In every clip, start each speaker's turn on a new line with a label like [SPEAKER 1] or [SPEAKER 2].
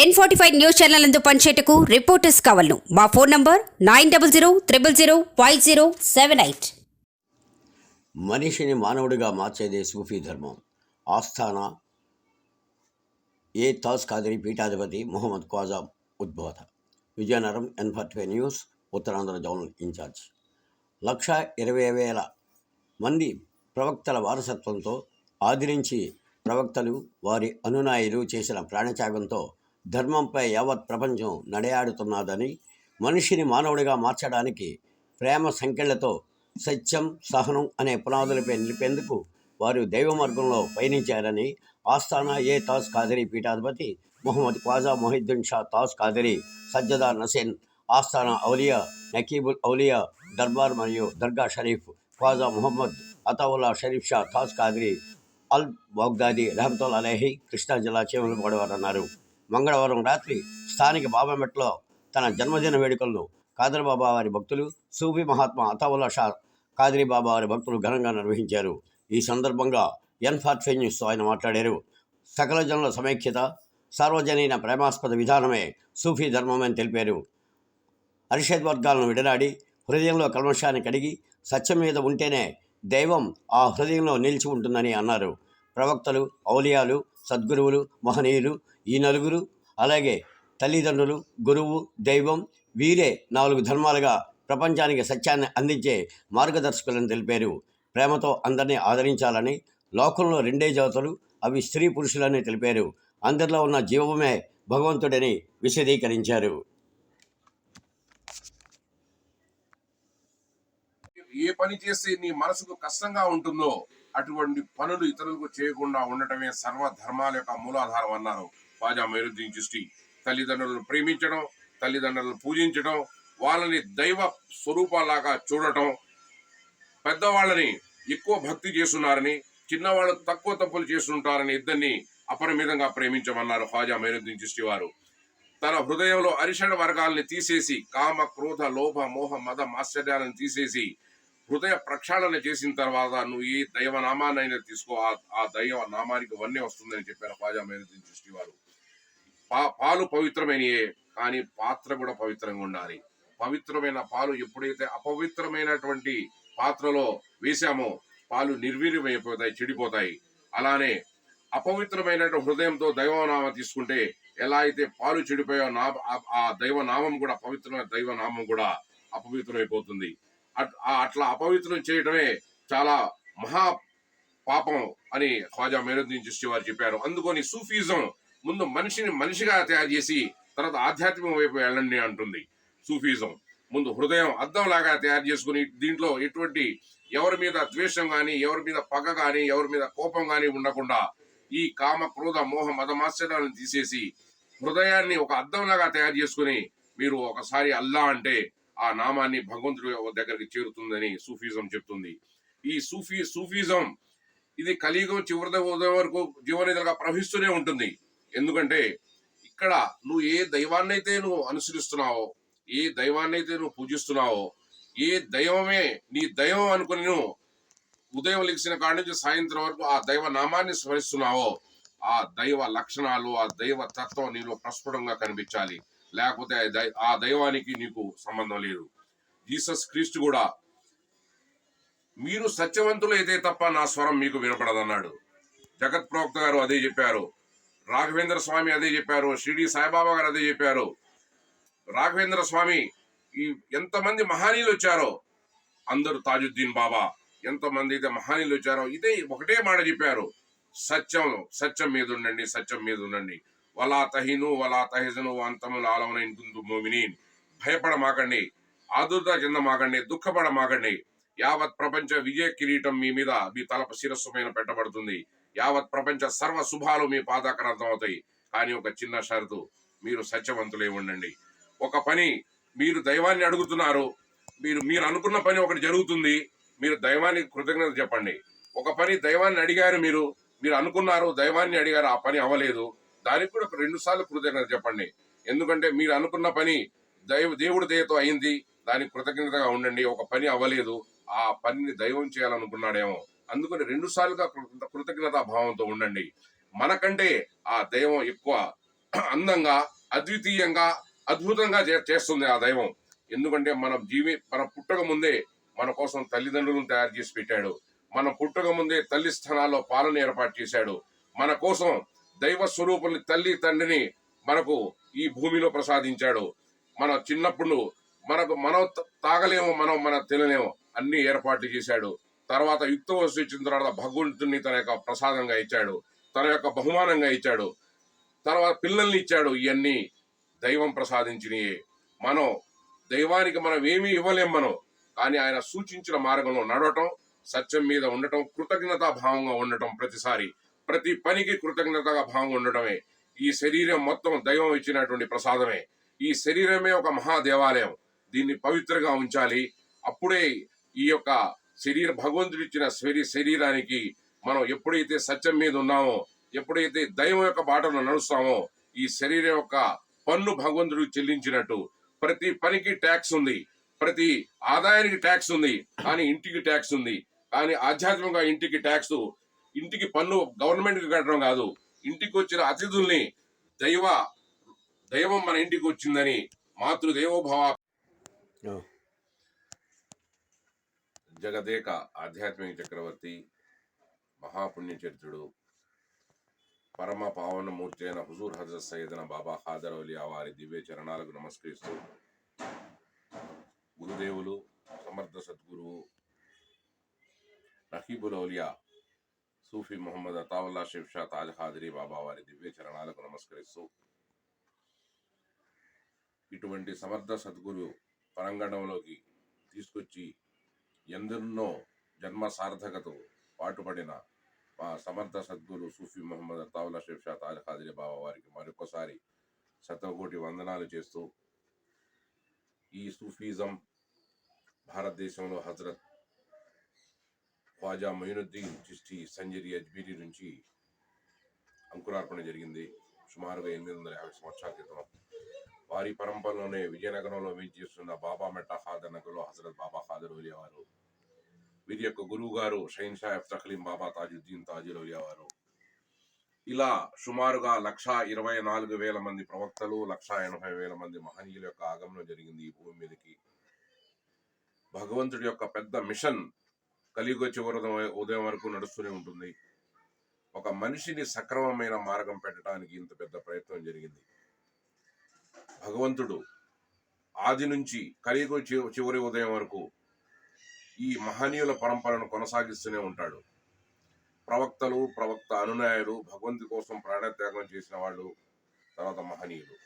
[SPEAKER 1] N forty five news channel నందు పనిచేయటకు reporters కావాలను. మా phone number nine double zero triple zero five zero seven eight
[SPEAKER 2] మనిషిని మానవుడిగా మార్చేదే సూఫీ ధర్మం. ఆస్థాన ఏ తాజ్ కాదరి పీఠాధిపతి Mohammed Khwaja ఉద్బోధ Vizianagaram N forty five news Uttarandhra zonal incharge. లక్ష ఇరవై వేల మంది ప్రవక్తల వారసత్వంతో ఆదరించి ప్రవక్తలు వారి అనునాయులు చేసిన ప్రాణత్యాగంతో ధర్మంపై యావత్ ప్రపంచం నడయాడుతున్నదని మనిషిని మానవుడిగా మార్చడానికి ప్రేమ సంఖ్యలతో సత్యం సహనం అనే పునాదులపై నిలిపేందుకు వారు దైవ మార్గంలో పయనించారని ఆస్థానా ఏ తాజ్ కాదరీ పీఠాధిపతి మొహమ్మద్ ఖ్వాజా మొహిద్దీన్ షా తాజ్ ఖాదరీ సజ్జదా నసేన్ ఆస్థానా ఔలియా నకీబుల్ ఔలియా దర్బార్ మరియు దర్గా షరీఫ్ ఖ్వాజా మొహమ్మద్ అతావుల్లా షరీఫ్ షా తాజ్ ఖాదరీ అల్ బాగ్దాది రహమతుల్ అలహి కృష్ణా జిల్లా చీమలపాడవారు అన్నారు మంగళవారం రాత్రి స్థానిక బాబామెట్లో తన జన్మదిన వేడుకలను కాదరిబాబా వారి భక్తులు సూఫీ మహాత్మా అతావుల్లా షా కాదిరి బాబా వారి భక్తులు ఘనంగా నిర్వహించారు. ఈ సందర్భంగా ఎన్ ఫార్టీ న్యూస్తో ఆయన మాట్లాడారు. సకల జనుల సమైక్యత సార్వజనీన ప్రేమాస్పద విధానమే సూఫీ ధర్మమని తెలిపారు. అరిషద్ వర్గాలను విడనాడి హృదయంలో కల్మషాన్ని కడిగి సత్యం మీద ఉంటేనే దైవం ఆ హృదయంలో నిలిచి ఉంటుందని అన్నారు. ప్రవక్తలు ఔలియాలు సద్గురువులు మహనీయులు ఈ నలుగురు అలాగే తల్లిదండ్రులు గురువు దైవం వీరే నాలుగు ధర్మాలుగా ప్రపంచానికి సత్యాన్ని అందించే మార్గదర్శకులను తెలిపారు. ప్రేమతో అందరినీ ఆదరించాలని లోకంలో రెండే జాతులు అవి స్త్రీ పురుషులని తెలిపారు. అందరిలో ఉన్న జీవమే భగవంతుడని విశదీకరించారు.
[SPEAKER 3] ఏ పని చేస్తే నీ మనసుకు కష్టంగా ఉంటుందో అటువంటి పనులు ఇతరులకు చేయకుండా ఉండటమే సర్వ ధర్మాల యొక్క మూలాధారం అన్నారు ఖాజా మైరుద్దీన్ చిష్టి తల్లిదండ్రులను ప్రేమించడం తల్లిదండ్రులను పూజించడం వాళ్ళని దైవ స్వరూపాలాగా చూడటం పెద్దవాళ్ళని ఎక్కువ భక్తి చేస్తున్నారని చిన్నవాళ్ళు తక్కువ తప్పులు చేస్తుంటారని ఇద్దరిని అపరిమితంగా ప్రేమించమన్నారు ఖాజా మైరుద్దీన్ చిష్టి వారు. తన హృదయంలో అరిషడ్ వర్గాల్ని తీసేసి కామ క్రోధ లోభ మోహ మద మాశ్చర్యాలను తీసేసి హృదయ ప్రక్షాళన చేసిన తర్వాత నువ్వు ఏ దైవ నామాన్నైనా తీసుకో ఆ- దైవ నామానికి వన్నే వస్తుందని చెప్పారు ఖాజా మైనుద్దీన్ దృష్టి వారు. పా పాలు పవిత్రమైనయే కానీ పాత్ర కూడా పవిత్రంగా ఉండాలి. పవిత్రమైన పాలు ఎప్పుడైతే అపవిత్రమైనటువంటి పాత్రలో వేశామో పాలు నిర్వీర్యమైపోతాయి చెడిపోతాయి. అలానే అపవిత్రమైన హృదయంతో దైవనామం తీసుకుంటే ఎలా అయితే పాలు చెడిపోయో నా ఆ- దైవనామం దైవ నామం కూడా పవిత్రమైన దైవ నామం కూడా అపవిత్రమైపోతుంది. అట్లా అపవిత్రం చేయటమే చాలా మహా పాపం అని ఖ్వాజా మేరుద్దీన్ చిష్టి వారు చెప్పారు. అందుకని సూఫీజం ముందు మనిషిని మనిషిగా తయారు చేసి తర్వాత ఆధ్యాత్మికం వైపు వెళ్ళండి అంటుంది సూఫీజం. ముందు హృదయం అద్దంలాగా తయారు చేసుకుని దీంట్లో ఎటువంటి ఎవరి మీద ద్వేషం కానీ ఎవరి మీద పగ కానీ ఎవరి మీద కోపం కానీ ఉండకుండా ఈ కామ క్రోధ మోహ మదమాశ్చర్యాలను తీసేసి హృదయాన్ని ఒక అద్దంలాగా తయారు చేసుకుని మీరు ఒకసారి అల్లా అంటే ఆ నామాన్ని భగవంతుడి దగ్గరికి చేరుతుందని సూఫీజం చెప్తుంది. ఈ సూఫీ సూఫీజం ఇది కలియుగం చివరి ఉదయం వరకు జీవనదిగా ప్రవహిస్తూనే ఉంటుంది. ఎందుకంటే ఇక్కడ నువ్వు ఏ దైవాన్నైతే నువ్వు అనుసరిస్తున్నావో ఏ దైవాన్నైతే నువ్వు పూజిస్తున్నావో ఏ దైవమే నీ దైవం అనుకుని నువ్వు ఉదయం లెగిసిన కాడి నుంచి సాయంత్రం వరకు ఆ దైవ నామాన్ని స్మరిస్తున్నావో ఆ దైవ లక్షణాలు ఆ దైవ తత్వం నీలో ప్రస్ఫుటంగా కనిపించాలి. లేకపోతే ఆ దైవానికి నీకు సంబంధం లేదు. జీసస్ క్రీస్తు కూడా మీరు సత్యవంతులు అయితే తప్ప నా స్వరం మీకు వినపడదన్నాడు. జగత్ ప్రవక్త గారు అదే చెప్పారు. రాఘవేంద్ర స్వామి అదే చెప్పారు. షిరిడి సాయిబాబా గారు అదే చెప్పారు. రాఘవేంద్ర స్వామి ఈ ఎంతమంది మహానీయులు వచ్చారో? అందరూ తాజుద్దీన్ బాబా. ఎంతమంది అయితే మహానీయులు వచ్చారో? ఇదే ఒకటే మాట చెప్పారు. సత్యం సత్యం మీద ఉండండి సత్యం మీద ఉండండి. వలా తహిను వలా తహిజను అంతములు ఆలవన ఇంటుందు మోమినీన్ భయపడమాకండి ఆదుర్త చెందమాకండి దుఃఖపడమాకండి. యావత్ ప్రపంచ విజయ కిరీటం మీ మీద మీ తలప శిరస్సు పైన పెట్టబడుతుంది. యావత్ ప్రపంచ సర్వ శుభాలు మీ పాదాక్రాంతం అవుతాయి కానీ ఒక చిన్న షరతు మీరు సత్యవంతులే ఉండండి. ఒక పని మీరు దైవాన్ని అడుగుతున్నారు మీరు మీరు అనుకున్న పని ఒకటి జరుగుతుంది మీరు దైవానికి కృతజ్ఞత చెప్పండి. ఒక పని దైవాన్ని అడిగారు మీరు మీరు అనుకున్నారు దైవాన్ని అడిగారు ఆ పని అవ్వలేదు. దానికి కూడా రెండు సార్లు కృతజ్ఞత చెప్పండి. ఎందుకంటే మీరు అనుకున్న పని దైవ దేవుడి దయతో అయింది. దానికి కృతజ్ఞతగా ఉండండి. ఒక పని అవ్వలేదు. ఆ పనిని దైవం చేయాలనుకున్నాడేమో. అందుకని రెండు సార్లుగా కృతజ్ఞతా భావంతో ఉండండి. మనకంటే ఆ దైవం ఎక్కువ అందంగా అద్వితీయంగా అద్భుతంగా చేస్తుంది ఆ దైవం. ఎందుకంటే మన జీవి మన పుట్టక ముందే మన కోసం తల్లిదండ్రులను తయారు చేసి పెట్టాడు. మన పుట్టక ముందే తల్లి స్థానాల్లో పాలన ఏర్పాటు చేశాడు. మన కోసం దైవ స్వరూపుల్ని తల్లి తండ్రిని మనకు ఈ భూమిలో ప్రసాదించాడు. మన చిన్నప్పుడు మనకు మనం తాగలేము మనం మన తినలేము అన్ని ఏర్పాట్లు చేశాడు. తర్వాత యుక్త వయసు ఇచ్చిన తర్వాత భగవంతుని తన యొక్క ప్రసాదంగా ఇచ్చాడు. తన యొక్క బహుమానంగా ఇచ్చాడు. తర్వాత పిల్లల్ని ఇచ్చాడు. ఇవన్నీ దైవం ప్రసాదించినయే. మనం దైవానికి మనం ఏమీ ఇవ్వలేం మనం. కానీ ఆయన సూచించిన మార్గంలో నడవటం సత్యం మీద ఉండటం కృతజ్ఞతా భావంగా ఉండటం ప్రతిసారి ప్రతి పనికి కృతజ్ఞతగా భావంగా ఉండడమే. ఈ శరీరం మొత్తం దైవం ఇచ్చినటువంటి ప్రసాదమే. ఈ శరీరమే ఒక మహా దేవాలయం దీన్ని పవిత్రంగా ఉంచాలి. అప్పుడే ఈ యొక్క శరీర భగవంతుడు ఇచ్చిన శరీ శరీరానికి మనం ఎప్పుడైతే సత్యం మీద ఉన్నామో ఎప్పుడైతే దైవం యొక్క బాటలో నడుస్తామో ఈ శరీరం యొక్క పన్ను భగవంతుడు చెల్లించినట్టు. ప్రతి పనికి ట్యాక్స్ ఉంది. ప్రతి ఆదాయానికి ట్యాక్స్ ఉంది. కానీ ఇంటికి ట్యాక్స్ ఉంది. కానీ ఆధ్యాత్మికంగా ఇంటికి ట్యాక్స్ ఇంటికి పన్ను గవర్నమెంట్కి కట్టడం కాదు. ఇంటికి వచ్చిన అతిథుల్ని దైవ దైవం మన ఇంటికి వచ్చిందని మాతృదేవోభవ
[SPEAKER 2] ఆ,
[SPEAKER 3] జగదేక ఆధ్యాత్మిక చక్రవర్తి మహాపుణ్యచరిత్రుడు పరమ పావనమూర్తి అయిన హుజూర్ హజరత్ సయ్యదన బాబా ఖాదర్ అవులియా వారి దివ్య చరణాలకు నమస్కరిస్తూ గురుదేవులు సమర్థ సద్గురువు రహీబుల్ ఔలియా సూఫీ మొహమ్మద్ అతావుల్లా షేఫ్ షా తాజ్ హాజరీ బాబా వారి దివ్య చరణాలకు నమస్కరిస్తూ ఇటువంటి సమర్థ సద్గురు పరంగణంలోకి తీసుకొచ్చి ఎందరినో జన్మ సార్థకతో పాటుపడిన మా సమర్థ సద్గురు సూఫీ మొహమ్మద్ అతావుల్లా షేఫ్ షా తాజ్ హాజరీ బాబా వారికి మరొకసారి శతకోటి వందనాలు చేస్తూ ఈ సూఫీజం భారతదేశంలో హజరత్ ఖ్వాజా మొయినుద్దీన్ చిష్టి సంజరి అజ్మీరి నుంచి అంకురార్పణ జరిగింది. సుమారుగా ఎనిమిది వందల యాభై సంవత్సరాల క్రితం వారి పరంపరలోనే విజయనగరంలో చేస్తున్న బాబా మెట్టా ఖాదర్ నగర్లో హజరత్ బాబా ఖాదర్ ఓలియా వారు వీరి యొక్క గురువు గారు షైన్ షా ఎఫ్తఖలీం బాబా తాజుద్దీన్ తాజుల్ ఓలియా వారు ఇలా సుమారుగా లక్ష ఇరవై నాలుగు వేల మంది ప్రవక్తలు లక్ష ఎనభై వేల మంది మహనీయుల యొక్క ఆగమనం జరిగింది ఈ భూమి మీదకి. భగవంతుడి యొక్క పెద్ద మిషన్ కలియుగ చివరి ఉదయం వరకు నడుస్తూనే ఉంటుంది. ఒక మనిషిని సక్రమమైన మార్గం పెట్టడానికి ఇంత పెద్ద ప్రయత్నం జరిగింది. భగవంతుడు ఆది నుంచి కలియుగ చివరి ఉదయం వరకు ఈ మహనీయుల పరంపరను కొనసాగిస్తూనే ఉంటాడు. ప్రవక్తలు ప్రవక్త అనునాయులు భగవంతు కోసం ప్రాణత్యాగం చేసిన వాళ్ళు తర్వాత మహనీయులు.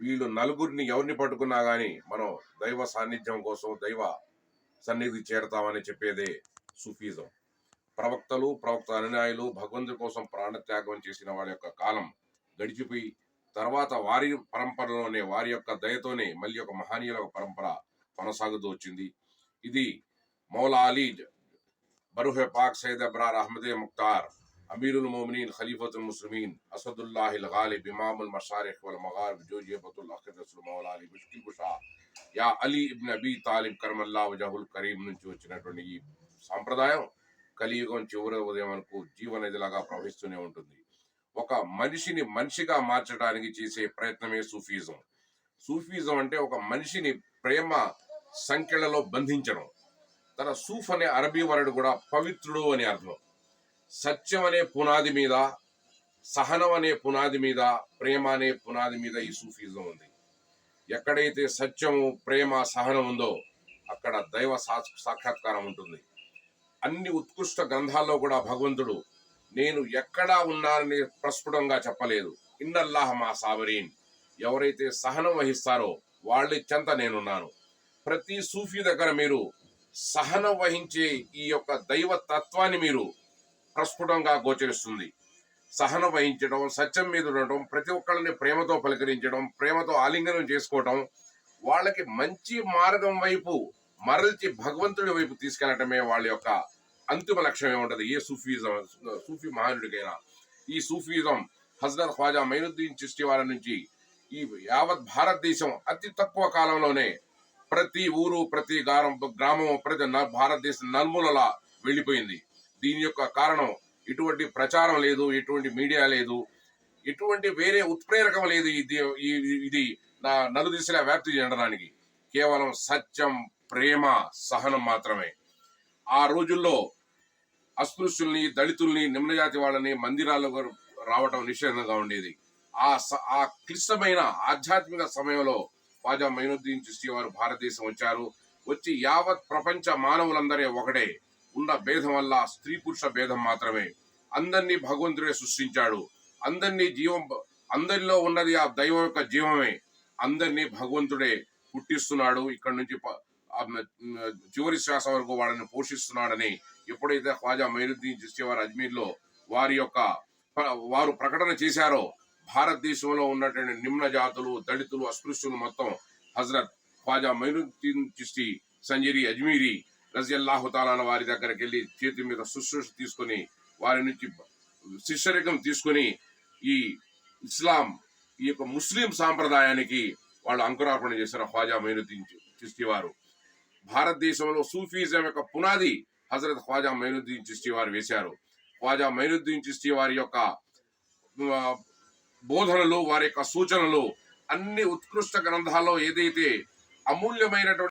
[SPEAKER 3] వీళ్ళు నలుగురిని ఎవరిని పట్టుకున్నా కానీ మనం దైవ సాన్నిధ్యం కోసం దైవ సన్నిధి చేరతామని చెప్పేదే సూఫీజం. ప్రవక్తలు ప్రవక్త అనునాయులు భగవంతుడి కోసం ప్రాణత్యాగం చేసిన వారి యొక్క కాలం గడిచిపోయి తర్వాత వారి పరంపరలోనే వారి యొక్క దయతోనే మళ్ళీ ఒక మహనీయుల ఒక పరంపర కొనసాగుతూ వచ్చింది. ఇది మౌలా అలీ బరుహె పాక్ సైద్ అబ్రార్ అహ్మదే ముక్తార్ అమీరుల్ మోమినీన్ ఖలీఫతుల్ ముస్లిమీన్ అసదుల్లాహిల్ గాలిబ్ ఇమాముల్ మషారిఖ్ వల్ మగారిబ్ జోజియబతుల్ అఖిదసుల్ మౌలా అలీ ముష్కిల్ కుషా యా అలీ ఇబ్న్ అబీ తాలిబ్ కరమల్లా వజహుల్ కరీం నుంచి వచ్చినటువంటి ఈ సాంప్రదాయం కలియుగం చివరి ఉదయం వరకు జీవనదిలాగా ప్రవహిస్తూనే ఉంటుంది. ఒక మనిషిని మనిషిగా మార్చడానికి చేసే ప్రయత్నమే సూఫీజం. సూఫీజం అంటే ఒక మనిషిని ప్రేమ సంఖ్యలలో బంధించడం. తన సూఫ్ అనే అరబీ వరుడు కూడా పవిత్రుడు అని అర్థం. సత్యం అనే పునాది మీద సహనం అనే పునాది మీద ప్రేమ అనే పునాది మీద ఈ సూఫీజం ఉంది. ఎక్కడైతే సత్యము ప్రేమ సహనం ఉందో అక్కడ దైవ సా- సాక్షాత్కారం ఉంటుంది. అన్ని ఉత్కృష్ట గ్రంథాల్లో కూడా భగవంతుడు నేను ఎక్కడా ఉన్నానని ప్రస్ఫుటంగా చెప్పలేదు. ఇన్నల్లాహ మా సావరీన్ ఎవరైతే సహనం వహిస్తారో వాళ్ళ చెంత నేనున్నాను. ప్రతి సూఫీ దగ్గర మీరు సహనం వహించే ఈ యొక్క దైవ తత్వాన్ని మీరు ప్రస్ఫుటంగా గోచరిస్తుంది. సహనం వహించడం సత్యం మీద ఉండటం ప్రతి ఒక్కళ్ళని ప్రేమతో పలకరించడం ప్రేమతో ఆలింగనం చేసుకోవటం వాళ్ళకి మంచి మార్గం వైపు మరల్చి భగవంతుడి వైపు తీసుకెళ్ళటమే వాళ్ళ యొక్క అంతిమ లక్ష్యమే ఏముంటది ఏ సూఫీజం సూఫీ మహానుడికైనా. ఈ సూఫీజం హజరత్ ఖ్వాజా మైనుద్దీన్ చిష్టి వారి నుంచి ఈ యావత్ భారతదేశం అతి తక్కువ కాలంలోనే ప్రతి ఊరు ప్రతి గారం గ్రామం ప్రతి న- భారతదేశం నలుమూలలా వెళ్ళిపోయింది. దీని యొక్క కారణం ఇటువంటి ప్రచారం లేదు ఎటువంటి మీడియా లేదు ఎటువంటి వేరే ఉత్ప్రేరకం లేదు ఇది ఇది నా నలుదిశలా వ్యాప్తి చెందడానికి. కేవలం సత్యం ప్రేమ సహనం మాత్రమే. ఆ రోజుల్లో అస్పృశ్యుల్ని దళితుల్ని నిమ్నజాతి వాళ్ళని మందిరాలకు రావటం నిషేధంగా ఉండేది. ఆ స- ఆ క్లిష్టమైన ఆధ్యాత్మిక సమయంలో ఖాజా మైనుద్దీన్ చిస్తి వారు భారతదేశం వచ్చారు. వచ్చి యావత్ ప్రపంచ మానవులందరే ఒకటే. ఉన్న భేదం వల్ల స్త్రీ పురుష భేదం మాత్రమే. అందరినీ భగవంతుడే సృష్టించాడు. అందరినీ జీవం అందరిలో ఉన్నది ఆ దైవం యొక్క జీవమే. అందరినీ భగవంతుడే పుట్టిస్తున్నాడు. ఇక్కడ నుంచి చివరి శ్వాస వరకు వాళ్ళని పోషిస్తున్నాడని ఎప్పుడైతే ఖ్వాజా మైనుద్దీన్ చేసేవారు అజ్మీర్లో వారి యొక్క వారు ప్రకటన చేశారో భారతదేశంలో ఉన్నటువంటి నిమ్న జాతులు దళితులు అస్పృశ్యులు మొత్తం హజరత్ ఖ్వాజా మైనుద్దీన్ చిస్టి సంజరి అజ్మీరి రజియల్లాహు తాలాన వారి దగ్గరికి వెళ్ళి చేతి మీద శుశ్రూష తీసుకొని వారి నుంచి శిష్యరికం తీసుకొని ఈ ఇస్లాం ఈ యొక్క ముస్లిం సాంప్రదాయానికి వాళ్ళు అంకురార్పణ చేశారు ఖ్వాజా మైనుద్దీన్ చిస్తి వారు. భారతదేశంలో సూఫీజం యొక్క పునాది హజరత్ ఖ్వాజా మైనుద్దీన్ చిస్తి వారు వేశారు. ఖ్వాజా మైనుద్దీన్ చిస్తి వారి యొక్క బోధనలు వారి యొక్క సూచనలు అన్ని ఉత్కృష్ట గ్రంథాల్లో ఏదైతే అమూల్యమైనటువంటి